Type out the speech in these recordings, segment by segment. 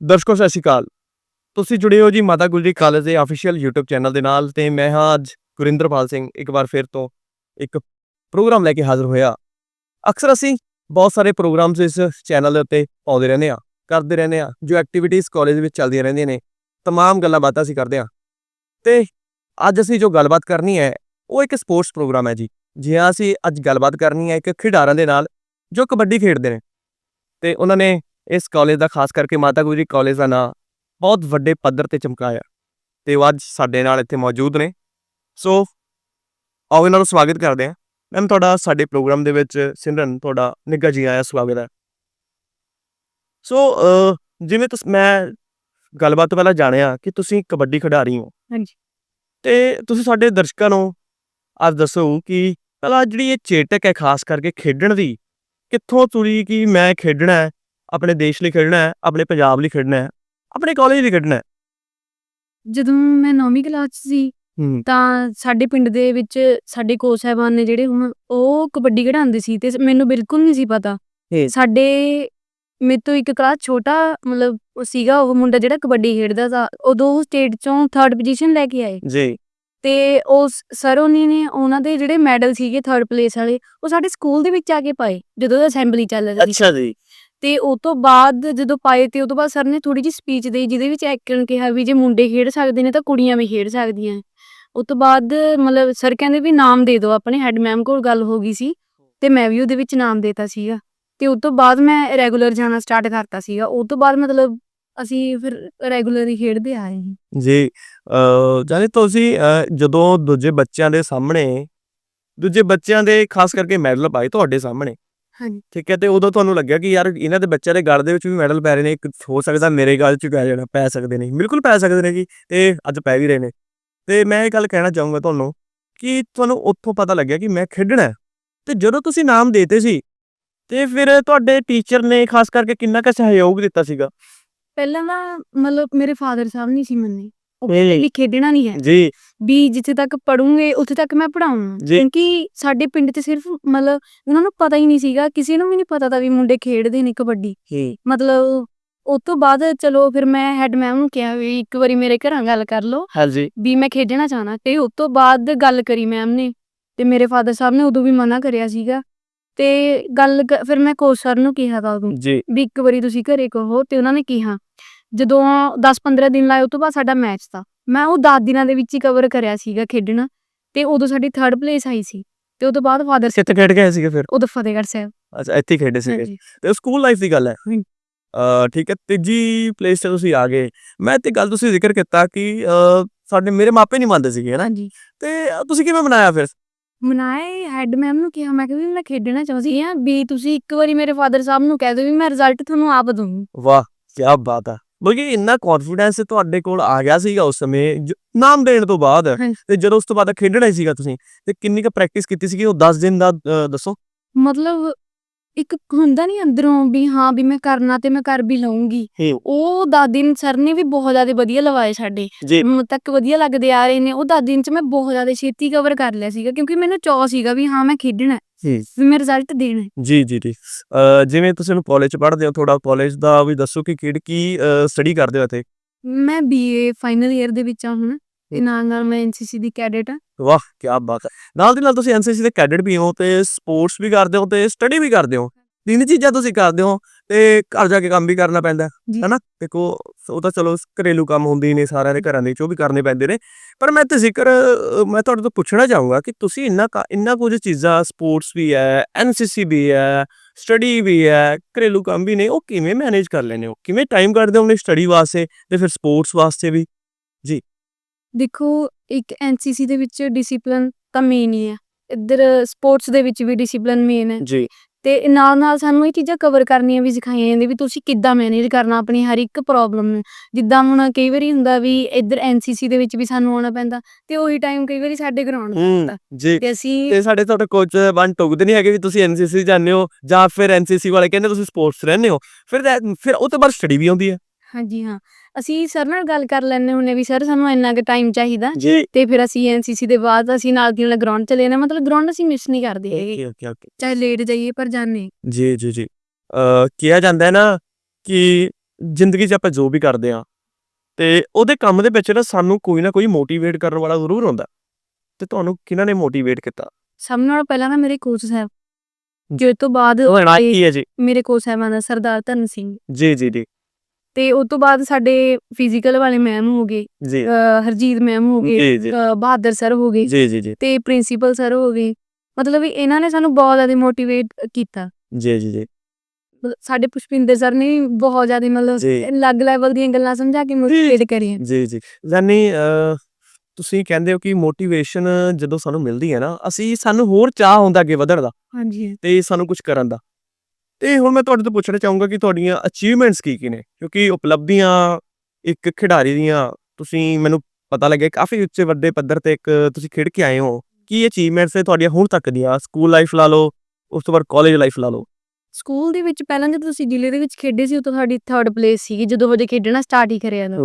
ਦਰਸ਼ਕੋ ਸਤਿ ਸ਼੍ਰੀ ਅਕਾਲ ਤੁਸੀਂ ਜੁੜੇ ਹੋ ਜੀ ਮਾਤਾ ਗੁਜਰੀ ਕਾਲਜ ਦੇ ਅਫੀਸ਼ੀਅਲ YouTube ਚੈਨਲ ਦੇ ਨਾਲ ਤੇ ਮੈਂ ਹਾਂ ਅੱਜ ਗੁਰਿੰਦਰਪਾਲ ਸਿੰਘ ਇੱਕ ਵਾਰ ਫਿਰ ਤੋਂ ਇੱਕ ਪ੍ਰੋਗਰਾਮ ਲੈ ਕੇ ਹਾਜ਼ਰ ਹੋਇਆ ਅਕਸਰ ਅਸੀਂ ਬਹੁਤ ਸਾਰੇ ਪ੍ਰੋਗਰਾਮਸ ਇਸ ਚੈਨਲ ਦੇ ਉੱਤੇ ਪਾਉਂਦੇ ਰਹਿੰਦੇ ਆ ਕਰਦੇ ਰਹਿੰਦੇ ਆ ਜੋ ਐਕਟੀਵਿਟੀਜ਼ ਕਾਲਜ ਵਿੱਚ ਚੱਲਦੀਆਂ ਰਹਿੰਦੀਆਂ ਨੇ तमाम ਗੱਲਾਂ ਬਾਤਾਂ ਅਸੀਂ ਕਰਦੇ ਆ ਤੇ ਅੱਜ ਅਸੀਂ ਜੋ ਗੱਲਬਾਤ ਕਰਨੀ ਹੈ ਉਹ ਇੱਕ ਸਪੋਰਟਸ ਪ੍ਰੋਗਰਾਮ ਹੈ ਜੀ ਜੀ ਹਾਂ ਅਸੀਂ ਅੱਜ ਗੱਲਬਾਤ ਕਰਨੀ ਹੈ ਇੱਕ ਖਿਡਾਰਾਂ ਦੇ ਨਾਲ ਜੋ ਕਬੱਡੀ ਖੇਡਦੇ ਨੇ ਤੇ ਉਹਨਾਂ ਨੇ ਇਸ ਕਾਲਜ ਦਾ ਖਾਸ ਕਰਕੇ ਮਾਤਾ ਗੁਜਰੀ ਕਾਲਜ ਦਾ ਨਾਂ ਬਹੁਤ ਵੱਡੇ ਪੱਧਰ ਤੇ ਚਮਕਾਇਆ ਤੇ ਉਹ ਅੱਜ ਸਾਡੇ ਨਾਲ ਇੱਥੇ ਮੌਜੂਦ ਨੇ। ਸੋ ਆਓ ਇਹਨਾਂ ਨੂੰ ਸਵਾਗਤ ਕਰਦੇ ਹਾਂ। ਮੈਮ ਤੁਹਾਡਾ ਸਾਡੇ ਪ੍ਰੋਗਰਾਮ ਦੇ ਵਿੱਚ ਸਿਮਰਨ ਤੁਹਾਡਾ ਨਿੱਘਾ ਜੀ ਆਇਆ ਸਵਾਗਤ ਹੈ। ਸੋ ਜਿਵੇਂ ਤੁਸੀਂ ਮੈਂ ਗੱਲਬਾਤ ਤੋਂ ਪਹਿਲਾਂ ਜਾਣਿਆ ਕਿ ਤੁਸੀਂ ਕਬੱਡੀ ਖਿਡਾਰੀ ਹੋ। ਹਾਂਜੀ। ਤੇ ਤੁਸੀਂ ਸਾਡੇ ਦਰਸ਼ਕਾਂ ਨੂੰ ਅੱਜ ਦੱਸੋ ਕਿ ਪਹਿਲਾਂ ਜਿਹੜੀ ਇਹ ਚੇਟਕ ਹੈ ਖਾਸ ਕਰਕੇ ਖੇਡਣ ਦੀ ਕਿੱਥੋਂ ਤੁਰੀ ਕਿ ਮੈਂ ਖੇਡਣਾ ਹੈ ਆਪਣੇ ਦੇਸ਼ ਲਈ ਖੇਡਣਾ ਹੈ ਆਪਣੇ ਪੰਜਾਬ ਲਈ ਖੇਡਣਾ ਹੈ ਆਪਣੇ ਕਾਲਜ ਲਈ ਖੇਡਣਾ ਹੈ। ਜਦੋਂ ਮੈਂ 9ਵੀਂ ਕਲਾਸ 'ਚ ਸੀ ਹੂੰ। ਤਾਂ ਸਾਡੇ ਪਿੰਡ ਦੇ ਵਿੱਚ ਸਾਡੇ ਕੋਚ ਸਾਹਿਬਾਨ ਨੇ ਜਿਹੜੇ ਹੁਣ ਉਹ ਕਬੱਡੀ ਖਿਡਾਉਂਦੇ ਸੀ ਤੇ ਮੈਨੂੰ ਬਿਲਕੁਲ ਨਹੀਂ ਸੀ ਪਤਾ। ਹੇ। ਸਾਡੇ ਮੇਰੇ ਤੋਂ ਇੱਕ ਕਲਾਸ ਛੋਟਾ ਮਤਲਬ ਉਹ ਸੀਗਾ ਉਹ ਮੁੰਡਾ ਜਿਹੜਾ ਕਬੱਡੀ ਖੇਡਦਾ ਸੀ ਉਦੋਂ ਸਟੇਟ ਚੋਂ 3rd ਪੋਜੀਸ਼ਨ ਲੈ ਕੇ ਆਏ। ਜੀ। ਤੇ ਉਸ ਸਰ ਉਹਨੇ ਨੇ ਉਹਨਾਂ ਦੇ ਜਿਹੜੇ ਮੈਡਲ ਸੀਗੇ 3rd ਪਲੇਸ ਵਾਲੇ ਉਹ ਸਾਡੇ ਸਕੂਲ ਦੇ ਵਿੱਚ ਆ ਕੇ ਪਾਏ ਜਦੋਂ ਅਸੈਂਬਲੀ ਚੱਲ ਰਹੀ ਸੀ। ਅੱਛਾ ਜੀ। ਤੇ ਉਹ ਤੋਂ ਬਾਅਦ ਜਦੋਂ ਪਾਏ ਤੇ ਉਹ ਤੋਂ ਬਾਅਦ ਸਰ ਨੇ ਥੋੜੀ ਜਿਹੀ ਸਪੀਚ ਦੇਈ ਜਿਹਦੇ ਵਿੱਚ ਐਕਣ ਕਿਹਾ ਵੀ ਜੇ ਮੁੰਡੇ ਖੇਡ ਸਕਦੇ ਨੇ ਤਾਂ ਕੁੜੀਆਂ ਵੀ ਖੇਡ ਸਕਦੀਆਂ। ਹੈ। ਉਹ ਤੋਂ ਬਾਅਦ ਮਤਲਬ ਸਰ ਕਹਿੰਦੇ ਵੀ ਨਾਮ ਦੇ ਦਿਓ ਆਪਣੇ ਹੈਡ ਮੈਮ ਕੋਲ ਗੱਲ ਹੋ ਗਈ ਸੀ ਤੇ ਮੈਂ ਵੀ ਉਹਦੇ ਵਿੱਚ ਨਾਮ ਦੇਤਾ ਸੀਗਾ। ਤੇ ਉਸ ਤੋਂ ਬਾਅਦ ਮੈਂ ਰੈਗੂਲਰ ਜਾਣਾ ਸਟਾਰਟ ਕਰਤਾ ਸੀਗਾ। ਉਸ ਤੋਂ ਬਾਅਦ ਮਤਲਬ ਅਸੀਂ ਫਿਰ ਰੈਗੂਲਰ ਹੀ ਖੇਡਦੇ ਆਏ ਹਾਂ ਜੀ ਅ ਜਾਨੀ ਤੁਸੀਂ ਅ, ਜਦੋਂ ਦੂਜੇ ਬੱਚਿਆਂ ਦੇ ਸਾਹਮਣੇ ਦੂਜੇ ਬੱਚਿਆਂ ਦੇ ਖਾਸ ਕਰਕੇ ਮੈਡਲ ਪਾਏ ਤੁਹਾਡੇ ਸਾਹਮਣੇ ਹਾਂਜੀ। ਠੀਕ ਹੈ ਤੇ ਉਦੋਂ ਤੁਹਾਨੂੰ ਲੱਗਿਆ ਕਿ ਯਾਰ ਇਹਨਾਂ ਦੇ ਬੱਚਿਆਂ ਦੇ ਗਲ ਦੇ ਵਿੱਚ ਵੀ ਮੈਡਲ ਪੈ ਰਹੇ ਨੇ ਇੱਕ ਹੋ ਸਕਦਾ ਮੇਰੇ ਗਲ 'ਚ ਪੈ ਜਾਣਾ ਪੈ ਸਕਦੇ ਨੇ। ਬਿਲਕੁਲ ਪੈ ਸਕਦੇ ਨੇ ਜੀ ਤੇ ਅੱਜ ਪੈ ਵੀ ਰਹੇ ਨੇ। ਤੇ ਮੈਂ ਇਹ ਗੱਲ ਕਹਿਣਾ ਚਾਹੂੰਗਾ ਤੁਹਾਨੂੰ ਕਿ ਤੁਹਾਨੂੰ ਉੱਥੋਂ ਪਤਾ ਲੱਗਿਆ ਕਿ ਮੈਂ ਖੇਡਣਾ। ਤੇ ਜਦੋਂ ਤੁਸੀਂ ਨਾਮ ਦੇਤੇ ਸੀ ਤੇ ਫਿਰ ਤੁਹਾਡੇ ਟੀਚਰ ਨੇ ਖਾਸ ਕਰਕੇ ਕਿੰਨਾ ਕੁ ਸਹਿਯੋਗ ਦਿੱਤਾ ਸੀਗਾ? ਪਹਿਲਾਂ ਨਾ ਮਤਲਬ ਮੇਰੇ ਫਾਦਰ ਸਾਹਿਬ ਨਹੀਂ ਸੀ ਮੰਨੇ। ਵੀ ਖੇਡਣਾ ਨਹੀਂ ਹੈ। ਜੀ। ਵੀ ਜਿੱਥੇ ਤੱਕ ਪੜੂੰਗੇ ਉੱਥੇ ਤੱਕ ਮੈਂ ਪੜਾਉਂ ਜੀ। ਕਿਉਂਕਿ ਸਾਡੇ ਪਿੰਡ 'ਚ ਸਿਰਫ ਮਤਲਬ ਉਹਨਾਂ ਨੂੰ ਪਤਾ ਹੀ ਨਹੀਂ ਸੀਗਾ ਕਿਸੇ ਨੂੰ ਵੀ ਨਹੀਂ ਪਤਾ ਤਾਂ ਵੀ ਮੁੰਡੇ ਖੇਡਦੇ ਨੇ ਕਬੱਡੀ। ਮਤਲਬ ਉਸ ਤੋਂ ਬਾਅਦ ਚਲੋ ਫਿਰ ਮੈਂ ਹੈਡ ਮੈਮ ਨੂੰ ਕਿਹਾ ਵੀ ਇੱਕ ਵਾਰੀ ਮੇਰੇ ਘਰਾਂ ਗੱਲ ਕਰ ਲਓ ਹਾਂਜੀ। ਵੀ ਮੈਂ ਖੇਡਣਾ ਚਾਹਣਾ ਤੇ ਉਸ ਤੋਂ ਬਾਅਦ ਗੱਲ ਕਰੀ ਮੈਮ ਨੇ ਤੇ ਮੇਰੇ ਫਾਦਰ ਸਾਹਿਬ ਨੇ ਉਦੋਂ ਵੀ ਮਨਾ ਕਰਿਆ ਸੀਗਾ। ਤੇ ਗੱਲ ਕ- ਫਿਰ ਮੈਂ ਕੋਚ ਸਰ ਨੂੰ ਕਿਹਾ ਤਾਂ ਉਦੋਂ ਜੀ। ਵੀ ਇੱਕ ਵਾਰੀ ਤੁਸੀਂ ਘਰੇ ਕਹੋ ਤੇ ਉਹਨਾਂ ਨੇ ਕਿਹਾ ਜਦੋਂ 10-15 ਦਿਨ ਲਾਏ ਤੋਂ ਬਾਅਦ ਸਾਡਾ ਮੈਚ ਤਾਂ। ਮੈਂ ਉਹ 10 ਦਿਨਾਂ ਦੇ ਵਿੱਚ ਹੀ ਕਵਰ ਕਰਿਆ ਸੀਗਾ ਖੇਡਣਾ ਤੇ ਉਦੋਂ ਸਾਡੀ 3rd ਪਲੇਸ ਆਈ ਸੀ ਤੇ ਤੋਂ ਬਾਅਦ ਫਾਦਰ ਕਿੱਥੇ ਖੇਡ ਆਏ ਸੀਗੇ ਫਿਰ? ਉਦੋਂ ਫਤਿਹਗੜ੍ਹ ਸਾਹਿਬ। ਅੱਛਾ ਇੱਥੇ ਖੇਡੇ ਸੀਗੇ। ਹਾਂਜੀ। ਤੇ ਸਕੂਲ ਲਾਈਫ ਦੀ ਗੱਲ ਹੈ। ਹਾਂਜੀ। ਅ ਠੀਕ ਹੈ ਤੀਜੀ ਪਲੇਸ ਤੇ ਤੁਸੀਂ ਆ ਗਏ। ਮੈਂ ਤੇ ਗੱਲ ਤੁਸੀਂ ਜ਼ਿਕਰ ਕੀਤਾ ਕਿ ਸਾਡੇ ਮੇਰੇ ਮਾਪੇ ਨਹੀਂ ਮੰਨਦੇ ਸੀਗੇ ਨਾ? ਹਾਂਜੀ। ਤੇ ਤੁਸੀਂ ਕਿਵੇਂ ਮਨਾਇਆ ਫਿਰ? ਮਨਾਏ ਹੈਡ ਮੈਮ ਨੂੰ ਕਿਹਾ ਮੈਂ ਕਿਹਾ ਵੀ ਮੈਂ ਖੇਡਣਾ ਚਾਹੁੰਦੀ ਆ ਵੀ ਤੁਸੀਂ ਇੱਕ ਵਾਰੀ ਮੇਰੇ ਫਾਦਰ ਸਾਹਿਬ ਨੂੰ ਕਹਿ ਦਿਓ ਵੀ ਮੈਂ ਰਿਜ਼ਲਟ ਤੁਹਾਨੂੰ ਆਪ ਦਊਂਗੀ। ਵਾਹ ਕੀ ਬਾਤ ਹੈ ਬਲਕਿ ਇੰਨਾ ਕੌਨਫੀਡੈਂਸ ਤੁਹਾਡੇ ਕੋਲ ਆ ਗਿਆ ਸੀਗਾ ਉਸ ਸਮੇਂ ਜ- ਨਾਮ ਦੇਣ ਤੋਂ ਬਾਅਦ। ਤੇ ਜਦੋਂ ਉਸ ਤੋਂ ਬਾਅਦ ਖੇਡਣਾ ਹੀ ਸੀਗਾ ਤੁਸੀਂ ਤੇ ਕਿੰਨੀ ਕੁ ਪ੍ਰੈਕਟਿਸ ਕੀਤੀ ਸੀਗੀ ਉਹ 10 ਦਿਨ ਦਾ ਅ, ਦੱਸੋ? ਮਤਲਬ ਇੱਕ ਹੁੰਦਾ ਨਹੀਂ ਅੰਦਰੋਂ ਵੀ ਹਾਂ ਵੀ ਮੈਂ ਕਰਨਾ ਤੇ ਮੈਂ ਕਰ ਵੀ ਲਵਾਂਗੀ ਹੇ। ਉਹ 10 ਦਿਨ ਸਰ ਨੇ ਵੀ ਬਹੁਤ ਜ਼ਿਆਦਾ ਵਧੀਆ ਲਵਾਏ ਸਾਡੇ। ਜੀ। ਹੁਣ ਤੱਕ ਵਧੀਆ ਲੱਗਦੇ ਆ ਰਹੇ ਨੇ। ਉਹ 10 ਦਿਨ ਚ ਮੈਂ ਬਹੁਤ ਜ਼ਿਆਦਾ ਛੇਤੀ ਕਵਰ ਕਰ ਲਿਆ ਸੀਗਾ ਕਿਉਂਕਿ ਮੈਨੂੰ ਚਾਅ ਸੀਗਾ ਵੀ ਹਾਂ ਮੈਂ ਖੇਡਣਾ। ਹੈ, ਜੀ। ਮੈਂ ਰਿਜ਼ਲਟ ਦੇਣਾ ਹੈ। ਜੀ ਜੀ ਜੀ। ਜਿਵੇਂ ਤੁਸੀਂ ਨੂੰ ਕਾਲਜ ਪੜ੍ਹਦੇ ਹੋ ਥੋੜਾ ਕਾਲਜ ਦਾ ਵੀ ਦੱਸੋ ਕਿ ਕਿਹੜੀ ਕੀ ਸਟੱਡੀ ਕਰਦੇ ਹੋ ਇੱਥੇ? ਮੈਂ ਬੀਏ ਫਾਈਨਲ ਇਅਰ ਦੇ ਵਿੱਚ ਆ ਹੁਣ ਤੇ ਨਾਲ ਨਾਲ ਮੈਂ ਐਨਸੀਸੀ ਦੀ ਕੈਡਟ ਆ ਵਾਹ ਕੀ ਬਾਤ ਹੈ। ਨਾਲ ਦੀ ਨਾਲ ਤੁਸੀਂ ਐਨਸੀਸੀ ਦੇ ਕੈਡਟ ਵੀ ਹੋ ਤੇ ਸਪੋਰਟਸ ਵੀ ਕਰਦੇ ਹੋ ਤੇ ਸਟੱਡੀ ਵੀ ਕਰਦੇ ਹੋ। ਤਿੰਨ ਚੀਜ਼ਾਂ ਤੁਸੀਂ ਕਰਦੇ ਹੋ। ਤੇ ਘਰ ਜਾ ਕੇ ਕੰਮ ਵੀ ਕਰਨਾ ਪੈਂਦਾ ਹੈ, ਜੀ। ਹਨਾ? ਦੇਖੋ ਉਹ ਤਾਂ ਚਲੋ ਘਰੇਲੂ ਕੰਮ ਹੁੰਦੇ ਨੇ ਸਾਰਿਆਂ ਦੇ ਘਰਾਂ ਦੇ ਵਿੱਚ ਉਹ ਵੀ ਕਰਨੇ ਪੈਂਦੇ ਨੇ। ਪਰ ਮੈਂ ਤੇ ਜ਼ਿਕਰ ਮੈਂ ਤੁਹਾਡੇ ਤੋਂ ਪੁੱਛਣਾ ਚਾਹੂੰਗਾ ਕਿ ਤੁਸੀਂ ਇੰਨਾ ਇੰਨਾ ਕੁਝ ਚੀਜ਼ਾਂ ਸਪੋਰਟਸ ਵੀ ਹੈ ਐਨਸੀਸੀ ਵੀ ਹੈ ਸਟੱਡੀ ਵੀ ਹੈ ਘਰੇਲੂ ਕੰਮ ਵੀ ਨੇ ਉਹ ਕਿਵੇਂ ਮੈਨੇਜ ਕਰ ਲੈਂਦੇ ਹੋ? ਕਿਵੇਂ ਟਾਈਮ ਕੱਢਦੇ ਹੋ ਆਪਣੀ ਸਟੱਡੀ ਵਾਸਤੇ ਤੇ ਫਿਰ ਸਪੋਰਟਸ ਵਾਸਤੇ ਵੀ? ਦੇਖੋ ਇੱਕ ਐਨਸੀਸੀ ਦੇ ਵਿੱਚ ਡਿਸਪਲਿਨ ਤਾਂ ਮੇਨ ਹੀ ਹੈ। ਇੱਧਰ ਸਪੋਰਟਸ ਦੇ ਵਿੱਚ ਵੀ ਡਿਸਪਲਿਨ ਮੇਨ ਹੈ। ਜੀ। ਤੇ ਨਾਲ ਨਾਲ ਸਾਨੂੰ ਇਹ ਚੀਜ਼ਾਂ ਕਵਰ ਕਰਨੀਆਂ ਵੀ ਸਿਖਾਈਆਂ ਜਾਂਦੀਆਂ ਵੀ ਤੁਸੀਂ ਕਿੱਦਾਂ ਮੈਨੇਜ ਕਰਨਾ ਆਪਣੀ ਹਰ ਇੱਕ ਪ੍ਰੋਬਲਮ ਨੂੰ। ਜਿੱਦਾਂ ਹੁਣ ਕਈ ਵਾਰੀ ਹੁੰਦਾ ਵੀ ਇੱਧਰ ਐਨਸੀਸੀ ਦੇ ਵਿੱਚ ਵੀ ਸਾਨੂੰ ਆਉਣਾ ਪੈਂਦਾ ਤੇ ਉਹੀ ਟਾਈਮ ਕਈ ਵਾਰੀ ਸਾਡੇ ਗਰਾਊਂਡ ਜੀ ਤੇ ਅਸੀਂ ਤੇ ਸਾਡੇ ਤੁਹਾਡੇ ਕੋਚ ਬਣ ਟੁਕਦੇ ਨਹੀਂ ਹੈਗੇ ਵੀ ਤੁਸੀਂ ਐਨਸੀਸੀ ਜਾਂਦੇ ਹੋ ਜਾਂ ਫਿਰ ਐਨਸੀਸੀ ਵਾਲੇ ਕਹਿੰਦੇ ਤੁਸੀਂ ਸਪੋਰਟਸ ਰਹਿੰਦੇ ਹੋ। ਫਿਰ ਫਿਰ ਉਹ ਤੋਂ ਬਾਅਦ ਸਟੱਡੀ ਵੀ ਆਉਂਦੀ ਹੈ। ਹਾਂਜੀ ਹਾਂ। ਅਸੀਂ ਸਰ ਨਾਲ ਗੱਲ ਕਰ ਲੈਂਦੇ ਹੁੰਨੇ ਵੀ ਸਰ ਸਾਨੂੰ ਇੰਨਾ ਕੁ ਟਾਈਮ ਚਾਹੀਦਾ ਜੀ। ਤੇ ਫਿਰ ਅਸੀਂ ਐਨਸੀਸੀ ਦੇ ਬਾਅਦ ਅਸੀਂ ਨਾਲ ਦੀ ਨਾਲ ਗਰਾਊਂਡ ਚਲੇ ਜਾਣਾ ਮਤਲਬ ਗਰਾਊਂਡ ਅਸੀਂ ਮਿਸ ਨਹੀਂ ਕਰਦੇ ਹੈਗੇ। ਓਕੇ ਓਕੇ ਓਕੇ ਚਾਹੇ ਲੇਟ ਜਾਈਏ ਪਰ ਜਾਣੇ ਜੀ ਜੀ ਜੀ। ਅ ਕਿਹਾ ਜਾਂਦਾ ਹੈ ਨਾ ਕਿ ਜ਼ਿੰਦਗੀ 'ਚ ਆਪਾਂ ਜੋ ਵੀ ਕਰਦੇ ਆ ਤੇ ਉਹਦੇ ਕੰਮ ਦੇ ਵਿੱਚ ਨਾ ਸਾਨੂੰ ਕੋਈ ਨਾ ਕੋਈ ਮੋਟੀਵੇਟ ਕਰਨ ਵਾਲਾ ਜ਼ਰੂਰ ਹੁੰਦਾ। ਤੇ ਤੁਹਾਨੂੰ ਕਿਹਨਾਂ ਨੇ ਮੋਟੀਵੇਟ ਕੀਤਾ? ਸਭ ਨਾਲੋਂ ਪਹਿਲਾਂ ਨਾ ਮੇਰੇ ਕੋਚ ਸਾਹਿਬ। ਜਿਸ ਤੋਂ ਬਾਅਦ ਉਹ ਨਾ ਤੇ ਕੀ ਹੈ ਜੀ? ਮੇਰੇ ਕੋਚ ਸਾਹਿਬਾਨ ਦਾ ਸਰਦਾਰ ਧਨ ਸਿੰਘ। ਜੀ ਜੀ ਜੀ। ਤੇ ਉਸ ਤੋਂ ਬਾਅਦ ਸਾਡੇ ਫਿਜ਼ੀਕਲ ਵਾਲੇ ਮੈਮ ਹੋ ਗਏ ਜੀ। ਅਹ ਹਰਜੀਤ ਮੈਮ ਹੋ ਗਏ ਜੀ ਜੀ। ਅਹ ਬਹਾਦਰ ਸਰ ਹੋ ਗਏ ਜੀ ਜੀ ਜੀ। ਤੇ ਪ੍ਰਿੰਸੀਪਲ ਸਰ ਹੋ ਗਏ। ਮਤਲਬ ਵੀ ਇਹਨਾਂ ਨੇ ਸਾਨੂੰ ਬਹੁਤ ਜ਼ਿਆਦਾ ਮੋਟੀਵੇਟ ਕੀਤਾ। ਜੀ ਜੀ ਜੀ। ਮਤਲਬ ਸਾਡੇ ਪੁਸ਼ਪਿੰਦਰ ਸਰ ਨੇ ਵੀ ਬਹੁਤ ਜ਼ਿਆਦਾ ਮਤਲਬ ਜੀ। ਅਲੱਗ ਲੈਵਲ ਦੀਆਂ ਗੱਲਾਂ ਸਮਝਾ ਕੇ ਮੋਟੀਵੇਟ ਕਰੀਆਂ। ਜੀ ਜੀ। ਯਾਨੀ ਅਹ, ਤੁਸੀਂ ਕਹਿੰਦੇ ਹੋ ਕਿ ਮੋਟੀਵੇਸ਼ਨ ਜਦੋਂ ਸਾਨੂੰ ਮਿਲਦੀ ਹੈ ਨਾ ਅਸੀਂ ਸਾਨੂੰ ਹੋਰ ਚਾਹ ਹੁੰਦਾ ਅੱਗੇ ਵਧਣ ਦਾ ਹਾਂਜੀ ਤੇ ਸਾਨੂੰ ਕੁਝ ਕਰਨ ਦਾ। ਤੇ ਹੁਣ ਮੈਂ ਤੁਹਾਡੇ ਤੋਂ ਪੁੱਛਣਾ ਚਾਹੂੰਗਾ ਕਿ ਤੁਹਾਡੀਆਂ ਅਚੀਵਮੈਂਟਸ ਕੀ ਕੀ ਨੇ? ਕਿਉਂਕਿ ਉਪਲਬਧੀਆਂ ਇੱਕ ਖਿਡਾਰੀ ਦੀਆਂ ਤੁਸੀਂ ਮੈਨੂੰ ਪਤਾ ਲੱਗਿਆ ਕਾਫੀ ਉੱਚੇ ਵੱਡੇ ਪੱਧਰ ਤੇ ਇੱਕ ਤੁਸੀਂ ਖੇਡ ਕੇ ਆਏ ਹੋ। ਕੀ ਅਚੀਵਮੈਂਟਸ ਨੇ ਤੁਹਾਡੀਆਂ ਹੁਣ ਤੱਕ ਦੀਆਂ? ਸਕੂਲ ਲਾਈਫ ਲਾ ਲਓ ਉਸ ਤੋਂ ਬਾਅਦ ਕਾਲਜ ਲਾਈਫ ਲਾ ਲਓ। ਸਕੂਲ ਦੇ ਵਿੱਚ ਪਹਿਲਾਂ ਜਦੋਂ ਤੁਸੀਂ ਜ਼ਿਲ੍ਹੇ ਦੇ ਵਿੱਚ ਖੇਡੇ ਸੀ ਉਦੋਂ ਤੁਹਾਡੀ ਥਰਡ ਪਲੇਸ ਸੀਗੀ ਜਦੋਂ ਵਜੇ ਖੇਡਣਾ ਸਟਾਰਟ ਹੀ ਕਰਿਆ ਨਾ।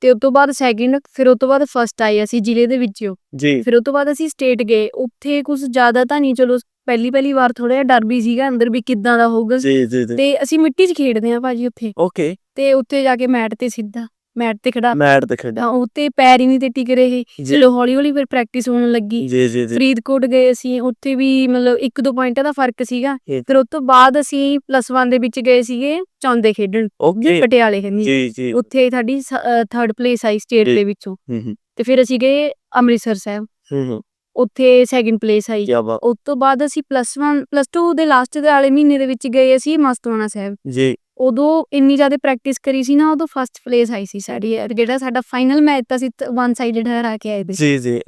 ਤੇ ਉਸ ਤੋਂ ਬਾਅਦ ਸੈਕਿੰਡ ਫਿਰ ਉਸ ਤੋਂ ਬਾਅਦ ਫਰਸਟ ਆਏ ਅਸੀਂ ਜ਼ਿਲ੍ਹੇ ਦੇ ਵਿੱਚੋਂ ਜੀ। ਫਿਰ ਉਸ ਤੋਂ ਬਾਅਦ ਅਸੀਂ ਸਟੇਟ ਗਏ। ਉੱਥੇ ਕੁਝ ਜ਼ਿਆਦਾ ਤਾਂ ਨਹੀਂ ਚਲੋ ਪਹਿਲੀ ਪਹਿਲੀ ਵਾਰ ਥੋੜਾ ਜਿਹਾ ਡਰ ਵੀ ਸੀਗਾ ਅੰਦਰ ਵੀ ਕਿੱਦਾਂ ਦਾ ਹੋਊਗਾ। ਜੀ ਜੀ ਜੀ। ਤੇ ਅਸੀਂ ਮਿੱਟੀ 'ਚ ਖੇਡਦੇ ਆ ਭਾਜੀ ਉੱਥੇ। ਓਕੇ। ਤੇ ਉੱਥੇ ਜਾ ਕੇ ਮੈਟ ਤੇ ਸਿੱਧਾ ਮੈਟ ਤੇ ਖੜਾ। ਮੈਟ ਤੇ ਤਾਂ ਉੱਤੇ ਪੈਰ ਹੀ ਨਹੀਂ ਤੇ ਟਿਕ ਰਹੇ। ਚਲੋ ਹੌਲੀ ਹੌਲੀ ਫਿਰ ਪ੍ਰੈਕਟਿਸ ਹੋਣ ਲੱਗੀ। ਜੀ ਜੀ ਜੀ। ਫਰੀਦਕੋਟ ਗਏ ਅਸੀਂ ਉੱਥੇ ਵੀ ਮਤਲਬ ਇੱਕ ਦੋ ਪੁਆਇੰਟਾਂ ਦਾ ਫ਼ਰਕ ਸੀਗਾ। ਫਿਰ ਉਸ ਤੋਂ ਬਾਅਦ ਅਸੀਂ ਪਲੱਸ 1 ਦੇ ਵਿੱਚ ਗਏ ਸੀਗੇ ਚੌਂਦੇ ਖੇਡਣ। ਓਕੇ। ਪਟਿਆਲੇ ਹਾਂਜੀ ਜੀ ਜੀ। ਉੱਥੇ ਸਾਡੀ ਥਰਡ ਪਲੇਸ ਆਈ ਸਟੇਟ। ਦੇ ਵਿੱਚੋਂ। ਹੂੰ ਹੂੰ। ਤੇ ਫਿਰ ਅਸੀਂ ਗਏ ਅੰਮ੍ਰਿਤਸਰ ਸਾਹਿਬ। ਹੂੰ ਹੂੰ। ਉੱਥੇ ਸੈਕਿੰਡ ਪਲੇਸ ਆਈ। ਕੀ ਬਾਤ। ਉਸ ਤੋਂ ਬਾਅਦ ਅਸੀਂ ਪਲੱਸ 1 ਪਲੱਸ 2 ਦੇ ਲਾਸਟ ਦੇ ਵਾਲੇ ਮਹੀਨੇ ਦੇ ਵਿੱਚ ਗਏ ਅਸੀਂ ਮਸਤਵਾਣਾ ਸਾਹਿਬ। ਜੀ। ਉਦੋਂ ਇੰਨੀ ਜ਼ਿਆਦਾ ਪ੍ਰੈਕਟਿਸ ਕਰੀ ਸੀ ਨਾ ਉਦੋਂ ਫਸਟ ਪਲੇਸ ਆਈ ਸੀ ਸਾਡੀ ਜਿਹੜਾ ਸਾਡਾ ਫਾਈਨਲ ਮੈਚ ਤਾਂ ਸੀ ਵਨ ਸਾਈਡਡ ਹਰਾ ਕੇ ਆਏ ਸੀ। ਜੀ ਜੀ।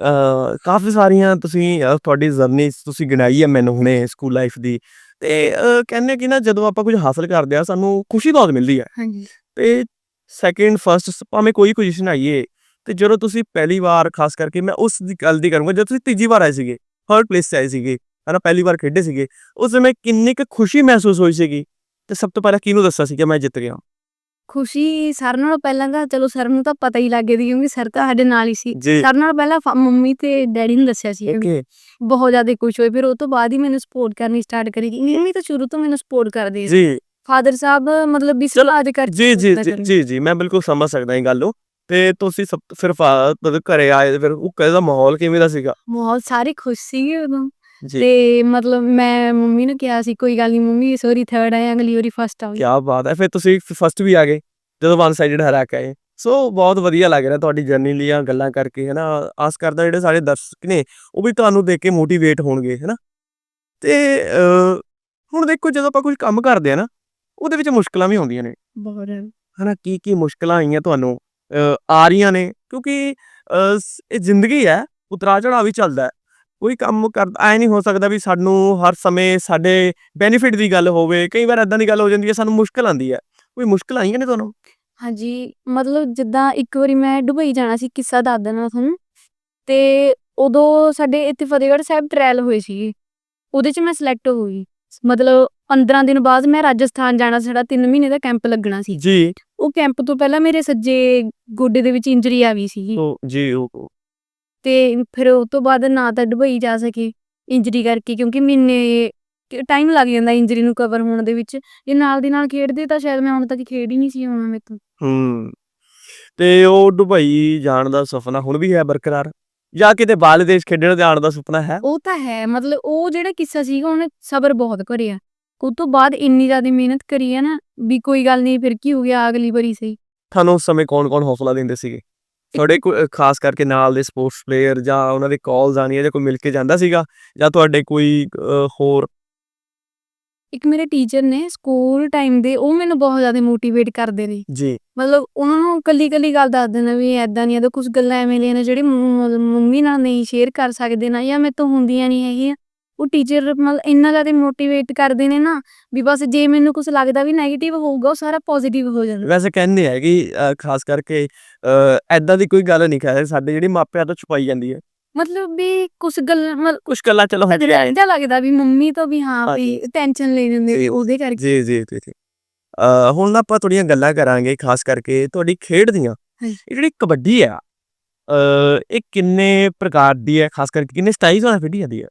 ਕਾਫੀ ਸਾਰੀਆਂ ਤੁਸੀਂ ਅ, ਤੁਹਾਡੀ ਜਰਨੀ ਤੁਸੀਂ ਗਿਣਾਈ ਹੈ ਮੈਨੂੰ ਹੁਣੇ ਸਕੂਲ ਲਾਈਫ ਦੀ। ਤੇ ਅ, ਕਹਿੰਦੇ ਕਿ ਨਾ ਜਦੋਂ ਆਪਾਂ ਕੁਝ ਹਾਸਲ ਕਰਦੇ ਆ ਸਾਨੂੰ ਖੁਸ਼ੀ ਬਹੁਤ ਮਿਲਦੀ ਹੈ। ਹਾਂਜੀ। ਤੇ ਸੈਕਿੰਡ ਫਰਸਟ ਭਾਵੇਂ ਕੋਈ ਪੋਜੀਸ਼ਨ ਆਈਏ ਤੇ ਜਦੋਂ ਤੁਸੀਂ ਪਹਿਲੀ ਵਾਰ ਖਾਸ ਕਰਕੇ ਮੈਂ ਉਸ ਦੀ ਗੱਲ ਦੀ ਕਰੂੰਗਾ ਜਦੋਂ ਤੁਸੀਂ ਤੀਜੀ ਵਾਰ ਆਏ ਸੀਗੇ ਥਰਡ ਪਲੇਸ 'ਤੇ ਆਏ ਸੀਗੇ ਹਨਾ ਪਹਿਲੀ ਵਾਰ ਖੇਡੇ ਸੀਗੇ ਉਸ ਸਮੇਂ ਕਿੰਨੀ ਕੁ ਖੁਸ਼ੀ ਮਹਿਸੂਸ ਹੋਈ ਸੀਗੀ? ਤੇ ਸਭ ਤੋਂ ਪਹਿਲਾਂ ਕਿਹਨੂੰ ਦੱਸਿਆ ਸੀ ਕਿ ਮੈਂ ਜਿੱਤ ਗਿਆ? ਖੁਸ਼ੀ ਸਰ ਨਾਲੋਂ ਪਹਿਲਾਂ ਤਾਂ ਚਲੋ ਸਰ ਨੂੰ ਤਾਂ ਪਤਾ ਹੀ ਲੱਗ ਸੀ ਕਿਉਂਕਿ ਸਰ ਤਾਂ ਸਾਡੇ ਨਾਲ ਹੀ ਸੀ। ਸਰ ਨਾਲ ਪਹਿਲਾਂ ਮੰਮੀ ਤੇ ਡੈਡੀ ਨੂੰ ਦੱਸਿਆ ਸੀ। ਓਕੇ ਬਹੁਤ ਜ਼ਿਆਦਾ ਖੁਸ਼ ਹੋਏ ਫਿਰ ਉਹ ਤੋਂ ਬਾਅਦ ਹੀ ਮੈਨੂੰ ਸਪੋਰਟ ਕਰਨੀ ਸਟਾਰਟ ਕਰੀ ਮੰਮੀ ਤਾਂ ਸ਼ੁਰੂ ਤੋਂ ਮੈਨੂੰ ਸਪੋਰਟ ਕਰਦੀ ਸੀ। ਜੀ। ਫਾਦਰ ਸਾਹਿਬ ਮਤਲਬ ਵੀ ਸਲਾਹ ਕਰ ਜੀ ਜੀ ਜੀ ਜੀ ਜੀ ਮੈਂ ਬਿਲਕੁਲ ਸਮਝ ਸਕਦਾ ਇਹ ਗੱਲ ਨੂੰ। ਤੇ ਤੁਸੀਂ ਸਭ ਫਿਰ ਫਾ- ਜਦੋਂ ਘਰੇ ਆਏ ਤੇ ਫਿਰ ਉਹ ਕਹੇ ਦਾ ਮਾਹੌਲ ਕਿਵੇਂ ਦਾ ਸੀਗਾ? ਮਾਹੌਲ ਸਾਰੇ ਖੁਸ਼ ਸੀਗੇ ਉਦੋਂ। ਜੀ। ਤੇ ਮਤਲਬ ਮੈਂ ਮੰਮੀ ਨੂੰ ਕਿਹਾ ਸੀ ਕੋਈ ਗੱਲ ਨਹੀਂ ਮੰਮੀ ਸੋਰੀ ਥਰਡ ਆਇਆ ਅਗਲੀ ਵਾਰੀ ਫਸਟ ਆਉਂ ਕੀ ਬਾਤ ਹੈ ਫਿਰ ਤੁਸੀਂ ਫਸਟ ਵੀ ਆ ਗਏ ਜਦੋਂ ਵਨ ਸਾਈਡਡ ਹਰਾ ਕੇ ਆਏ। ਸੋ ਬਹੁਤ ਵਧੀਆ ਲੱਗ ਰਿਹਾ ਤੁਹਾਡੀ ਜਰਨੀ ਲੀਆਂ ਗੱਲਾਂ ਕਰਕੇ ਹੈ ਨਾ ਆਸ ਕਰਦਾ ਜਿਹੜੇ ਸਾਡੇ ਦਰਸ਼ਕ ਨੇ ਉਹ ਵੀ ਤੁਹਾਨੂੰ ਦੇਖ ਕੇ ਮੋਟੀਵੇਟ ਹੋਣਗੇ ਹੈ ਨਾ ਤੇ ਹੁਣ ਦੇਖੋ ਜਦੋਂ ਆਪਾਂ ਕੁਝ ਕੰਮ ਕਰਦੇ ਆ ਨਾ ਉਹਦੇ ਵਿੱਚ ਮੁਸ਼ਕਲਾਂ ਵੀ ਆਉਂਦੀਆਂ ਨੇ। ਬਹੁਤ ਹਨਾ? ਕੀ ਕੀ ਮੁਸ਼ਕਲਾਂ ਆਈਆਂ ਤੁਹਾਨੂੰ? ਆ ਰਹੀਆਂ ਨੇ ਕਿਉਂਕਿ ਸ- ਇਹ ਜ਼ਿੰਦਗੀ ਹੈ ਉਤਰਾ ਚੜਾਅ ਵੀ ਚੱਲਦਾ ਹੈ। ਕੋਈ ਕੰਮ ਕਰ ਐ ਨਹੀਂ ਹੋ ਸਕਦਾ ਵੀ ਸਾਨੂੰ ਹਰ ਸਮੇਂ ਸਾਡੇ ਬੈਨੀਫਿਟ ਦੀ ਗੱਲ ਹੋਵੇ ਕਈ ਵਾਰ ਇਦਾਂ ਦੀ ਗੱਲ ਹੋ ਜਾਂਦੀ ਹੈ ਸਾਨੂੰ ਮੁਸ਼ਕਲ ਆਉਂਦੀ ਹੈ। ਕੋਈ ਮੁਸ਼ਕਲ ਆਈਆਂ ਨੇ ਤੁਹਾਨੂੰ? ਹਾਂਜੀ ਮਤਲਬ ਜਿੱਦਾਂ ਇੱਕ ਵਾਰੀ ਮੈਂ ਦੁਬਈ ਜਾਣਾ ਸੀ ਕਿੱਸਾ ਦੱਸ ਦੇਣਾ ਤੁਹਾਨੂੰ ਤੇ ਉਦੋਂ ਸਾਡੇ ਇੱਥੇ ਫਤਿਹਗੜ੍ਹ ਸਾਹਿਬ ਟ੍ਰਾਇਲ ਹੋਏ ਸੀਗੇ ਉਹਦੇ 'ਚ ਮੈਂ ਸਿਲੈਕਟ ਹੋ ਗਈ। ਮਤਲਬ 15 ਦਿਨ ਬਾਅਦ ਮੈਂ ਰਾਜਸਥਾਨ ਜਾਣਾ ਸੀ, ਸਾਡਾ 3 ਮਹੀਨੇ ਦਾ ਕੈਂਪ ਲੱਗਣਾ ਸੀ। ਜੀ। ਉਹ ਕੈਂਪ ਤੋਂ ਪਹਿਲਾਂ ਮੇਰੇ ਸੱਜੇ ਗੋਡੇ ਦੇ ਵਿੱਚ ਇੰਜਰੀ ਆ ਗਈ ਸੀਗੀ। ਉਹ ਜੀ ਉਹ ਤੇ ਫਿਰ ਉਹ ਤੋਂ ਬਾਅਦ ਨਾ ਤਾਂ ਦੁਬਈ ਜਾ ਸਕੇ ਇੰਜਰੀ ਕਰਕੇ ਕਿਉਂਕਿ ਮਹੀਨੇ ਟਾਈਮ ਲੱਗ ਜਾਂਦਾ ਇੰਜਰੀ ਨੂੰ ਕਵਰ ਹੋਣ ਦੇ ਵਿੱਚ। ਜੇ ਨਾਲ ਦੀ ਨਾਲ ਖੇਡਦੇ ਤਾਂ ਸ਼ਾਇਦ ਮੈਂ ਹੁਣ ਤੱਕ ਖੇਡ ਹੀ ਨਹੀਂ ਸੀ ਹੋਣਾ ਮੇਰੇ ਤੋਂ। ਹੂੰ। ਤੇ ਉਹ ਦੁਬਈ ਜਾਣ ਦਾ ਸੁਪਨਾ ਹੁਣ ਵੀ ਹੈ ਬਰਕਰਾਰ? ਜਾਂ ਕਿਤੇ ਬਾਹਰਲੇ ਦੇਸ਼ ਖੇਡਣ ਜਾਣ ਦਾ ਸੁਪਨਾ ਹੈ? ਉਹ ਤਾਂ ਹੈ ਮਤਲਬ ਉਹ ਜਿਹੜਾ ਕਿੱਸਾ ਸੀਗਾ ਉਹਨੇ ਸਬਰ ਬਹੁਤ ਕਰਿਆ। ਉਹ ਤੋਂ ਬਾਅਦ ਇੰਨੀ ਜ਼ਿਆਦਾ ਮਿਹਨਤ ਕਰੀ ਹੈ ਨਾ ਵੀ ਕੋਈ ਗੱਲ ਨਹੀਂ ਫਿਰ ਕੀ ਹੋ ਗਿਆ ਅਗਲੀ ਵਾਰੀ ਸਹੀ? ਤੁਹਾਨੂੰ ਉਸ ਸਮੇਂ ਕੌਣ-ਕੌਣ ਹੌਸਲਾ ਦਿੰਦੇ ਸੀਗੇ? ਤੁਹਾਡੇ ਕੋਈ ਖਾਸ ਕਰਕੇ ਨਾਲ ਦੇ ਸਪੋਰਟਸ ਪਲੇਅਰ ਜਾਂ ਉਹਨਾਂ ਦੇ ਕਾਲਸ ਆਣੀਆਂ ਜਾਂ ਕੋਈ ਮਿਲ ਕੇ ਜਾਂਦਾ ਸੀਗਾ? ਜਾਂ ਤੁਹਾਡੇ ਕੋਈ ਹੋਰ? ਇੱਕ ਮੇਰੇ ਟੀਚਰ ਨੇ ਸਕੂਲ ਟਾਈਮ ਦੇ ਉਹ ਮੈਨੂੰ ਬਹੁਤ ਜ਼ਿਆਦਾ ਮੋਟੀਵੇਟ ਕਰਦੇ ਨੇ। ਜੀ। ਮਤਲਬ ਉਹਨਾਂ ਨੂੰ ਕੱਲੀ ਕੱਲੀ ਗੱਲ ਦੱਸ ਦੇਣਾ ਵੀ ਐਦਾਂ ਨਹੀਂ ਐਦਾਂ ਕੁਝ ਗੱਲਾਂ ਐਵੇਂ ਦੀਆਂ ਨੇ ਜਿਹੜੀ ਮੰਮੀ ਨਾਲ ਨਹੀਂ ਸ਼ੇਅਰ ਕਰ ਸਕਦੇ ਨਾ ਜਾਂ ਮੇਰੇ ਤੋਂ ਹੁੰਦੀਆਂ ਨਹੀਂ ਹੈਗੀਆਂ। ਉਹ ਟੀਚਰ ਮਤਲਬ ਇੰਨਾ ਜ਼ਿਆਦਾ ਮੋਟੀਵੇਟ ਕਰਦੇ ਨੇ ਨਾ ਵੀ ਬਸ ਜੇ ਮੈਨੂੰ ਕੁਝ ਲੱਗਦਾ ਵੀ 네ਗੇਟਿਵ ਹੋਊਗਾ ਉਹ ਸਾਰਾ ਪੋਜ਼ਿਟਿਵ ਹੋ ਜਾਂਦਾ। ਵੈਸੇ ਕਹਿੰਦੇ ਆ ਕਿ ਅ, ਖਾਸ ਕਰਕੇ ਐਦਾਂ ਦੀ ਕੋਈ ਗੱਲ ਨਹੀਂ ਕਹੇ ਸਾਡੇ ਜਿਹੜੀ ਮਾਪਿਆਂ ਤੋਂ ਛੁਪਾਈ ਜਾਂਦੀ ਹੈ। ਮਤਲਬ ਵੀ ਕੁਝ ਗੱਲਾਂ ਮਤਲਬ ਕੁਝ ਗੱਲਾਂ ਚਲੋ ਹਜੇ ਆਏ ਇੰਦਾ ਲੱਗਦਾ ਵੀ ਮੰਮੀ ਤੋਂ ਵੀ ਹਾਂ ਵੀ। ਟੈਨਸ਼ਨ ਲੈ ਜਾਂਦੇ ਜੀ। ਉਹਦੇ ਕਰਕੇ। ਜੀ ਜੀ ਜੀ ਜੀ। ਅ, ਹੁਣ ਨਾ ਆਪਾਂ ਥੋੜੀਆਂ ਗੱਲਾਂ ਕਰਾਂਗੇ ਖਾਸ ਕਰਕੇ ਤੁਹਾਡੀ ਖੇਡ ਦੀਆਂ। ਹਾਂਜੀ। ਇਹ ਜਿਹੜੀ ਕਬੱਡੀ ਆ ਅ, ਇਹ ਕਿੰਨੇ ਪ੍ਰਕਾਰ ਦੀ ਹੈ? ਖਾਸ ਕਰਕੇ ਕਿੰਨੇ ਸਟਾਈਲ ਨਾਲ ਖੇਡੀ ਜਾਂਦੀ ਹੈ?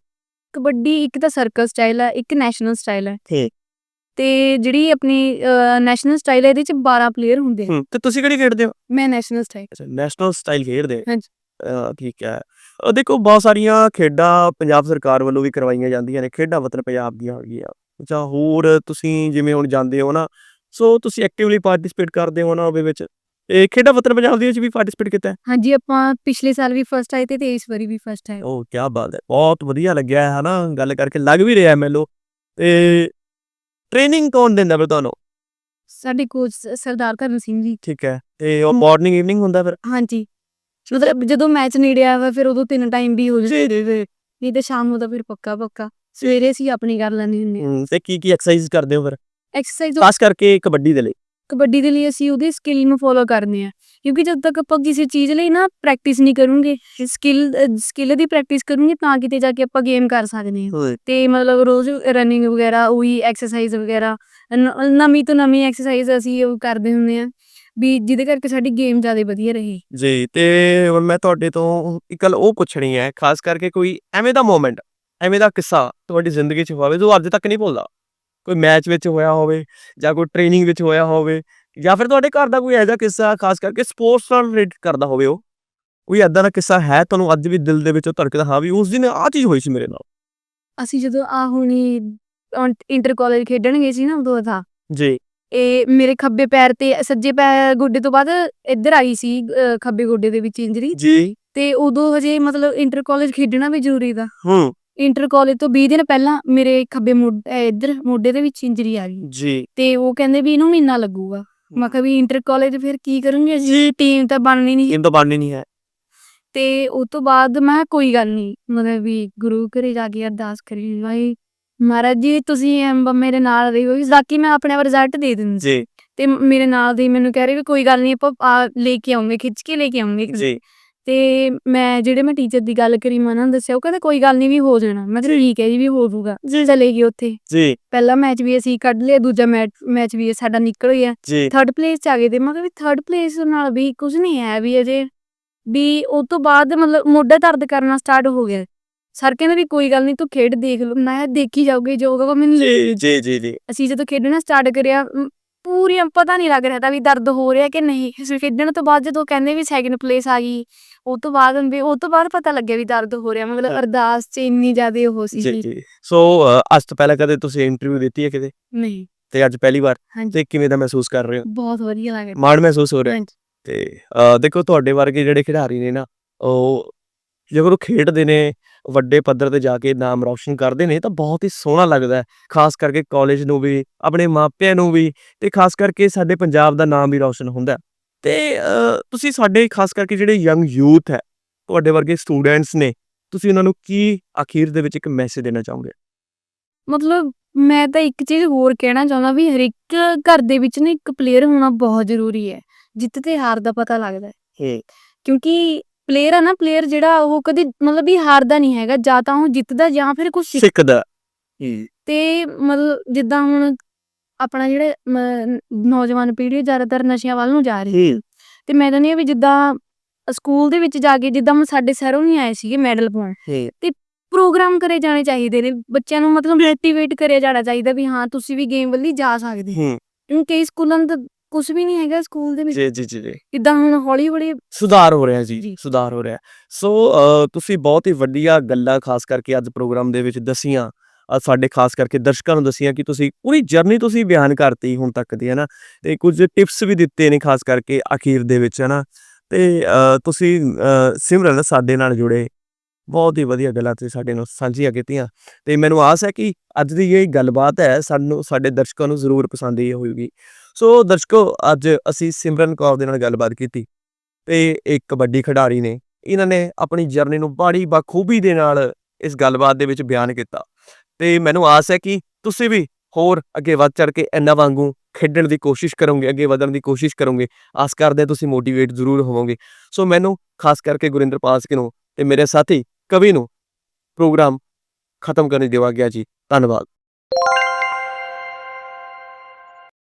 ਕਬੱਡੀ ਇੱਕ ਤਾਂ ਸਰਕਲ ਸਟਾਈਲ ਹੈ ਇੱਕ ਨੈਸ਼ਨਲ ਸਟਾਈਲ ਹੈ ਠੀਕ। ਤੇ ਜਿਹੜੀ ਆਪਣੀ ਨੈਸ਼ਨਲ ਸਟਾਈਲ ਹੈ ਇਹਦੇ ਚ 12 ਪਲੇਅਰ ਹੁੰਦੇ ਆ। ਹੂੰ ਤੇ ਤੁਸੀਂ ਕਿਹੜੀ ਖੇਡਦੇ ਹੋ? ਮੈਂ ਨੈਸ਼ਨਲ ਸਟਾਈਲ ਅੱਛਾ ਨੈਸ਼ਨਲ ਸਟਾਈਲ ਖੇਡਦੇ ਹਾਂਜੀ। ਠੀਕ ਹੈ ਦੇਖੋ ਬਹੁਤ ਸਾਰੀਆਂ ਖੇਡਾਂ ਪੰਜਾਬ ਸਰਕਾਰ ਵੱਲੋਂ ਵੀ ਕਰਵਾਈਆਂ ਜਾਂਦੀਆਂ ਨੇ। ਖੇਡਾਂ ਵਤਨ ਪੰਜਾਬ ਦੀਆਂ ਹੈਗੀਆਂ ਜਾਂ ਹੋਰ ਤੁਸੀਂ ਜਿਵੇਂ ਹੁਣ ਜਾਂਦੇ ਹੋ ਨਾ ਸੋ ਤੁਸੀਂ ਐਕਟਿਵਲੀ ਪਾਰਟਿਸਿਪੇਟ ਕਰਦੇ ਹੋ ਨਾ ਉਹਦੇ ਵਿੱਚ? ਇਹ ਖੇਡਾਂ ਵਤਨ ਪੰਜਾਬ ਦੇ ਵਿੱਚ ਵੀ ਪਾਰਟਿਸਿਪੇਟ ਕੀਤਾ ਹੈ? ਹਾਂਜੀ ਆਪਾਂ ਪਿਛਲੇ ਸਾਲ ਵੀ ਫਸਟ ਆਏ ਤੇ ਤੇ ਇਸ ਵਾਰੀ ਵੀ ਫਸਟ ਆਏ। ਉਹ ਕੀ ਬਾਤ ਹੈ। ਬਹੁਤ ਵਧੀਆ ਲੱਗਿਆ ਹੈ ਨਾ ਗੱਲ ਕਰਕੇ ਲੱਗ ਵੀ ਰਿਹਾ ਮੈਨੂੰ। ਤੇ ਟ੍ਰੇਨਿੰਗ ਕੌਣ ਦਿੰਦਾ ਫਿਰ ਤੁਹਾਨੂੰ? ਸਾਡੇ ਕੋਚ ਸਰਦਾਰ ਕਰਨ ਸਿੰਘ ਜੀ। ਠੀਕ ਹੈ ਤੇ ਉਹ। ਮਾਰਨਿੰਗ ਈਵਨਿੰਗ ਹੁੰਦਾ ਫਿਰ? ਹਾਂਜੀ। ਮਤਲਬ ਜਦੋਂ ਮੈਚ ਨੇੜੇ ਆਵਾ ਫਿਰ ਉਦੋਂ ਤਿੰਨ ਟਾਈਮ ਵੀ ਹੋ ਜਾਂਦੇ। ਨਹੀਂ ਤੇ ਸ਼ਾਮ ਨੂੰ ਤਾਂ ਫਿਰ ਪੱਕਾ ਪੱਕਾ। ਸਵੇਰੇ ਅਸੀਂ ਆਪਣੀ ਕਰ ਲੈਂਦੇ ਹੁੰਦੇ ਤੇ ਕੀ ਕੀ ਐਕਸਰਸਾਈਜ਼ ਕਰਦੇ ਹੋ ਫਿਰ? ਐਕਸਰਸਾਈਜ਼ ਖਾਸ ਕਰਕੇ ਕਬੱਡੀ ਦੇ ਲਈ। ਕਬੱਡੀ ਦੇ ਲਈ ਅਸੀਂ ਉਹਦੀ ਸਕਿੱਲ ਨੂੰ ਫੋਲੋ ਕਰਨੇ ਆ। ਕਿਉਂਕਿ ਜਦ ਤੱਕ ਆਪਾਂ ਕਿਸੇ ਚੀਜ਼ ਲਈ ਨਾ ਪ੍ਰੈਕਟਿਸ ਨਹੀਂ ਕਰੂੰਗੇ ਸਕਿੱਲ ਸਕਿੱਲ ਦੀ ਪ੍ਰੈਕਟਿਸ ਕਰੂੰਗੇ ਤਾਂ ਕਿਤੇ ਜਾ ਕੇ ਆਪਾਂ ਗੇਮ ਕਰ ਸਕਦੇ ਹਾਂ। ਤੇ ਮਤਲਬ ਰੋਜ਼ ਰਨਿੰਗ ਵਗੈਰਾ ਉਹੀ ਐਕਸਰਸਾਈਜ਼ ਵਗੈਰਾ ਨਵੀਂ ਤੋਂ ਨਵੀਂ ਐਕਸਰਸਾਈਜ਼ ਅਸੀਂ ਉਹ ਕਰਦੇ ਹੁੰਦੇ ਆ ਵੀ ਜਿਹਦੇ ਕਰਕੇ ਸਾਡੀ ਗੇਮ ਜ਼ਿਆਦਾ ਵਧੀਆ ਰਹੇ। ਜੀ ਤੇ ਹੁਣ ਮੈਂ ਤੁਹਾਡੇ ਤੋਂ ਇੱਕ ਗੱਲ ਉਹ ਪੁੱਛਣੀ ਹੈ ਖਾਸ ਕਰਕੇ ਕੋਈ ਐਵੇਂ ਦਾ ਮੂਮੈਂਟ ਐਵੇਂ ਦਾ ਕਿੱਸਾ ਤੁਹਾਡੀ ਜ਼ਿੰਦਗੀ 'ਚ ਹੋਵੇ ਜੋ ਅੱਜ ਤੱਕ ਨਹੀਂ ਭੁੱਲਦਾ। ਕੋਈ ਮੈਚ ਵਿੱਚ ਹੋਇਆ ਹੋਵੇ ਜਾਂ ਕੋਈ ਟ੍ਰੇਨਿੰਗ ਵਿੱਚ ਹੋਇਆ ਹੋਵੇ ਜਾਂ ਫਿਰ ਤੁਹਾਡੇ ਘਰ ਦਾ ਕੋਈ ਐਜਾ ਕਿੱਸਾ ਖਾਸ ਕਰਕੇ ਸਪੋਰਟਸ ਨਾਲ ਰਿਲੇਟ ਕਰਦਾ ਹੋਵੇ ਉਹ ਕੋਈ ਐਦਾਂ ਦਾ ਕਿੱਸਾ ਹੈ ਤੁਹਾਨੂੰ ਅੱਜ ਵੀ ਦਿਲ ਦੇ ਵਿੱਚੋਂ ਧੜਕਦਾ? ਹਾਂ ਵੀ ਉਸ ਦਿਨ ਆਹ ਚੀਜ਼ ਹੋਈ ਸੀ ਮੇਰੇ ਨਾਲ। ਅਸੀਂ ਜਦੋਂ ਆ ਹੁਣੀ ਇੰਟਰ ਕਾਲਜ ਖੇਡਣ ਗਏ ਸੀ ਨਾ ਉਦੋਂ ਦਾ। ਜੀ। ਇਹ ਮੇਰੇ ਖੱਬੇ ਪੈਰ ਤੇ ਸੱਜੇ ਪੈਰ ਗੋਡੇ ਤੋਂ ਬਾਅਦ ਇੱਧਰ ਆਈ ਸੀ ਖੱਬੇ ਗੋਡੇ ਦੇ ਵਿੱਚ ਇੰਜਰੀ। ਜੀ। ਤੇ ਉਦੋਂ ਹਜੇ ਮਤਲਬ ਇੰਟਰ ਕਾਲਜ ਖੇਡਣਾ ਵੀ ਜ਼ਰੂਰੀ ਦਾ। ਹੂੰ। ਇੰਟਰ ਕਾਲਜ ਤੋਂ 20 ਦਿਨ ਪਹਿਲਾਂ ਮੇਰੇ ਖੱਬੇ ਮੋਢੇ ਇੱਧਰ ਮੋਢੇ ਦੇ ਵਿੱਚ ਇੰਜਰੀ ਆ ਗਈ। ਜੀ। ਤੇ ਉਹ ਕਹਿੰਦੇ ਵੀ ਇਹਨੂੰ ਮਹੀਨਾ ਲੱਗੂਗਾ। ਮੈਂ ਕਿਹਾ ਵੀ ਇੰਟਰ ਕਾਲਜ ਫਿਰ ਕੀ ਕਰੂੰਗੀ ਜੀ। ਟੀਮ ਤਾਂ ਬਣਨੀ ਨਹੀਂ। ਇਹ ਤਾਂ ਬਣਨੀ ਨਹੀਂ ਹੈ। ਤੇ ਉਸ ਤੋਂ ਬਾਅਦ ਮੈਂ ਕੋਈ ਗੱਲ ਨਹੀਂ। ਮਤਲਬ ਵੀ ਗੁਰੂ ਘਰੇ ਜਾ ਕੇ ਅਰਦਾਸ ਕਰੀ ਭਾਈ ਮਹਾਰਾਜ ਜੀ ਤੁਸੀਂ ਮੇਰੇ ਨਾਲ ਰਹੋ ਬਾਕੀ ਮੈਂ ਆਪਣੇ ਆਪ ਰਿਜ਼ਲਟ ਦੇ ਦਿੰਦੀ। ਜੀ। ਤੇ ਮੇਰੇ ਨਾਲ ਦੇ ਮੈਨੂੰ ਕਹਿ ਰਹੇ ਵੀ ਕੋਈ ਗੱਲ ਨਹੀਂ ਆਪਾਂ ਲੈ ਕੇ ਆਉਂਗੇ ਖਿੱਚ ਕੇ ਲੈ ਕੇ ਆਉਂਗੇ। ਜੀ। ਤੇ ਮੈਂ ਜਿਹੜੇ ਮੈਂ ਟੀਚਰ ਦੀ ਗੱਲ ਕਰੀ ਮੈਂ ਉਹਨਾਂ ਨੂੰ ਦੱਸਿਆ ਉਹ ਕਹਿੰਦਾ ਕੋਈ ਗੱਲ ਨਹੀਂ ਵੀ ਹੋ ਜਾਣਾ। ਮੈਂ ਕਿਹਾ ਠੀਕ ਹੈ ਜੀ ਵੀ ਹੋ ਜਾਊਗਾ। ਚਲੇ ਗਏ ਉੱਥੇ। ਜੀ। ਪਹਿਲਾ ਮੈਚ ਵੀ ਅਸੀਂ ਕੱਢ ਲਿਆ ਦੂਜਾ ਮੈਚ ਵੀ ਸਾਡਾ ਨਿਕਲ ਗਿਆ। ਜੀ। ਥਰਡ ਪਲੇਸ ਚ ਆ ਗਏ ਤੇ ਮੈਂ ਕਿਹਾ ਵੀ ਥਰਡ ਪਲੇਸ ਨਾਲ ਵੀ ਕੁਝ ਨਹੀਂ ਹੈ ਵੀ ਅਜੇ। ਵੀ ਉਸ ਤੋਂ ਬਾਅਦ ਮਤਲਬ ਮੋਢਾ ਦਰਦ ਕਰਨਾ ਸਟਾਰਟ ਹੋ ਗਿਆ। ਸਰ ਕਹਿੰਦੇ ਵੀ ਕੋਈ ਗੱਲ ਨਹੀਂ ਤੂੰ ਖੇਡ ਦੇਖ ਲਓ ਮੈਂ ਕਿਹਾ ਦੇਖੀ ਜਾਊਗੀ ਜੋ ਮੈਨੂੰ ਜੀ ਜੀ ਜੀ ਜੀ। ਅਸੀਂ ਜਦੋਂ ਖੇਡਣਾ ਸਟਾਰਟ ਕਰਿਆ ਮ, ਪੂਰੀਆਂ ਪਤਾ ਨਹੀਂ ਲੱਗ ਰਿਹਾ ਤਾਂ ਵੀ ਦਰਦ ਹੋ ਰਿਹਾ ਕਿ ਨਹੀਂ। ਅਸੀਂ ਖੇਡਣ ਤੋਂ ਬਾਅਦ ਜਦੋਂ ਕਹਿੰਦੇ ਵੀ ਸੈਕਿੰਡ ਪਲੇਸ ਆ ਗਈ ਉਹ ਤੋਂ ਬਾਅਦ ਵੀ ਉਹ ਤੋਂ ਬਾਅਦ ਪਤਾ ਲੱਗਿਆ ਵੀ ਦਰਦ ਹੋ ਰਿਹਾ ਮਤਲਬ। ਅਰਦਾਸ ਚ ਇੰਨੀ ਜ਼ਿਆਦਾ ਉਹ ਸੀ ਜੀ ਸੋ ਅ, ਅੱਜ ਤੋਂ ਪਹਿਲਾਂ ਕਦੇ ਤੁਸੀਂ ਇੰਟਰਵਿਊ ਦਿੱਤੀ ਹੈ ਕਿਤੇ? ਨਹੀਂ। ਤੇ ਅੱਜ ਪਹਿਲੀ ਵਾਰ? ਹਾਂਜੀ। ਤੇ ਕਿਵੇਂ ਦਾ ਮਹਿਸੂਸ ਕਰ ਰਹੇ ਹੋ? ਬਹੁਤ ਵਧੀਆ ਲੱਗ ਰਿਹਾ। ਮਾਣ ਮਹਿਸੂਸ ਹੋ ਰਿਹਾ? ਹਾਂਜੀ। ਤੇ ਅ, ਦੇਖੋ ਤੁਹਾਡੇ ਵਰਗੇ ਜਿਹੜੇ ਖਿਡਾਰੀ ਨੇ ਨਾ ਉਹ ਜਦੋਂ ਉਹ ਖੇਡਦੇ ਨੇ ਵੱਡੇ ਪੱਧਰ ਤੇ ਜਾ ਕੇ ਨਾਮ ਰੌਸ਼ਨ ਕਰਦੇ ਨੇ ਤਾਂ ਬਹੁਤ ਹੀ ਸੋਹਣਾ ਲੱਗਦਾ ਹੈ। ਖਾਸ ਕਰਕੇ ਕਾਲਜ ਨੂੰ ਵੀ ਆਪਣੇ ਮਾਪਿਆਂ ਨੂੰ ਵੀ ਤੇ ਖਾਸ ਕਰਕੇ ਸਾਡੇ ਪੰਜਾਬ ਦਾ ਨਾਮ ਵੀ ਰੌਸ਼ਨ ਹੁੰਦਾ। ਤੇ ਤੁਸੀਂ ਸਾਡੇ ਖਾਸ ਕਰਕੇ ਜਿਹੜੇ ਯੰਗ ਯੂਥ ਹੈ ਤੁਹਾਡੇ ਵਰਗੇ ਸਟੂਡੈਂਟਸ ਨੇ ਤੁਸੀਂ ਉਹਨਾਂ ਨੂੰ ਕੀ ਅਖੀਰ ਦੇ ਵਿੱਚ ਇੱਕ ਮੈਸੇਜ ਦੇਣਾ ਚਾਹੋਗੇ? ਮਤਲਬ ਮੈਂ ਤਾਂ ਇੱਕ ਚੀਜ਼ ਹੋਰ ਕਹਿਣਾ ਚਾਹੁੰਦਾ ਵੀ ਹਰ ਇੱਕ ਘਰ ਦੇ ਵਿੱਚ ਨਾ ਇੱਕ ਪਲੇਅਰ ਹੋਣਾ ਬਹੁਤ ਜ਼ਰੂਰੀ ਹੈ। ਜਿੱਤ ਤੇ ਹਾਰ ਦਾ ਪਤਾ ਲੱਗਦਾ ਹੂੰ। ਕਿਉਂਕਿ ਪਲੇਅਰ ਆ ਨਾ ਪਲੇਅਰ ਜਿਹੜਾ ਉਹ ਕਦੀ ਮਤਲਬ ਵੀ ਹਾਰਦਾ ਨਹੀਂ ਹੈਗਾ ਜਾਂ ਤਾਂ ਉਹ ਜਿੱਤਦਾ ਜਾਂ ਫਿਰ ਕੁਝ ਸਿੱਖਦਾ। ਤੇ ਮਤਲਬ ਜਿੱਦਾਂ ਹੁਣ ਆਪਣਾ ਜਿਹੜੇ ਨੌਜਵਾਨ ਪੀੜ੍ਹੀ ਜ਼ਿਆਦਾਤਰ ਨਸ਼ਿਆਂ ਵੱਲ ਨੂੰ ਜਾ ਰਹੀ ਹੈ। ਤੇ ਮੈਂ ਕਹਿੰਦੀ ਹਾਂ ਵੀ ਜਿੱਦਾਂ ਸਕੂਲ ਦੇ ਵਿੱਚ ਜਾ ਕੇ ਜਿੱਦਾਂ ਹੁਣ ਸਾਡੇ ਸਹਿਰੋਂ ਨਹੀਂ ਆਏ ਸੀਗੇ ਮੈਡਲ ਪਾਉਣ ਹੂੰ। ਪ੍ਰੋਗਰਾਮ ਕਰੇ ਜਾਣੇ ਚਾਹੀਦੇ ਨੇ ਬੱਚਿਆਂ ਨੂੰ ਮਤਲਬ ਮੋਟੀਵੇਟ ਕਰਿਆ ਜਾਣਾ ਚਾਹੀਦਾ ਵੀ ਹਾਂ ਤੁਸੀਂ ਵੀ ਗੇਮ ਵੱਲ ਜਾ ਸਕਦੇ ਹੂੰ। ਕਿਉਂਕਿ ਕਈ ਸਕੂਲਾਂ ਦਾ ਕੁਝ ਵੀ ਨਹੀਂ ਹੈਗਾ ਸਕੂਲ ਦੇ ਵਿੱਚ। ਜੀ ਜੀ ਜੀ ਜਿੱਦਾਂ ਹੁਣ ਹੌਲੀ ਹੌਲੀ ਸੁਧਾਰ ਹੋ ਰਿਹਾ ਜੀ। ਸੁਧਾਰ ਹੋ ਰਿਹਾ। ਸੋ ਤੁਸੀਂ ਬਹੁਤ ਹੀ ਵੱਡੀਆਂ ਗੱਲਾਂ ਖਾਸ ਕਰਕੇ ਅੱਜ ਪ੍ਰੋਗਰਾਮ ਦੇ ਵਿੱਚ ਦਸੀਆਂ। ਸਾਡੇ ਖਾਸ ਕਰਕੇ ਦਰਸ਼ਕਾਂ ਨੂੰ ਦਸੀਆਂ ਕਿ ਤੁਸੀਂ ਪੂਰੀ ਜਰਨੀ ਤੁਸੀਂ ਬਿਆਨ ਕਰਤੀ ਹੁਣ ਤੱਕ ਦੀ ਹੈ ਨਾ ਤੇ ਕੁਝ ਟਿਪਸ ਵੀ ਦਿੱਤੇ ਨੇ ਖਾਸ ਕਰਕੇ ਅਖੀਰ ਦੇ ਵਿੱਚ ਹੈ ਨਾ ਤੇ ਤੁਸੀਂ ਸਿਮਰਨ ਸਾਡੇ ਨਾਲ ਜੁੜੇ। ਬਹੁਤ ਹੀ ਵਧੀਆ ਗੱਲਾਂ ਤੁਸੀਂ ਸਾਡੇ ਨਾਲ ਸਾਂਝੀਆਂ ਕੀਤੀਆਂ। ਤੇ ਮੈਨੂੰ ਆਸ ਹੈ ਕਿ ਅੱਜ ਦੀ ਇਹ ਗੱਲਬਾਤ ਹੈ ਸਾਨੂੰ ਸਾਡੇ ਦਰਸ਼ਕਾਂ ਨੂੰ ਜ਼ਰੂਰ ਪਸੰਦ ਆਈ ਹੋਵੇਗੀ। ਸੋ ਦਰਸ਼ਕੋ, ਅੱਜ ਅਸੀਂ ਸਿਮਰਨ ਕੌਰ ਦੇ ਨਾਲ ਗੱਲਬਾਤ ਕੀਤੀ ਤੇ ਇੱਕ ਕਬੱਡੀ ਖਿਡਾਰੀ ਨੇ ਇਹਨਾਂ ਨੇ ਆਪਣੀ ਜਰਨੀ ਨੂੰ ਬੜੀ ਬਖੂਬੀ ਦੇ ਨਾਲ ਇਸ ਗੱਲਬਾਤ ਦੇ ਵਿੱਚ ਬਿਆਨ ਕੀਤਾ। ਤੇ ਮੈਨੂੰ ਆਸ ਹੈ ਕਿ ਤੁਸੀਂ ਵੀ ਹੋਰ ਅੱਗੇ ਵੱਧ ਚੜ ਕੇ ਇਹਨਾਂ ਵਾਂਗੂ ਖੇਡਣ ਦੀ ਕੋਸ਼ਿਸ਼ ਕਰੋਗੇ, ਅੱਗੇ ਵਧਣ ਦੀ ਕੋਸ਼ਿਸ਼ ਕਰੋਗੇ। ਆਸ ਕਰਦੇ ਤੁਸੀਂ ਮੋਟੀਵੇਟ ਜ਼ਰੂਰ ਹੋਵੋਗੇ। ਸੋ ਮੈਨੂੰ ਖਾਸ ਕਰਕੇ ਗੁਰਿੰਦਰ ਪਾਸਕੇ ਨੂੰ ਤੇ ਮੇਰੇ ਸਾਥੀ ਕਵੀ ਨੂੰ ਪ੍ਰੋਗਰਾਮ ਖਤਮ ਕਰਨ ਦੇਵਾ ਗਿਆ ਜੀ। ਧੰਨਵਾਦ।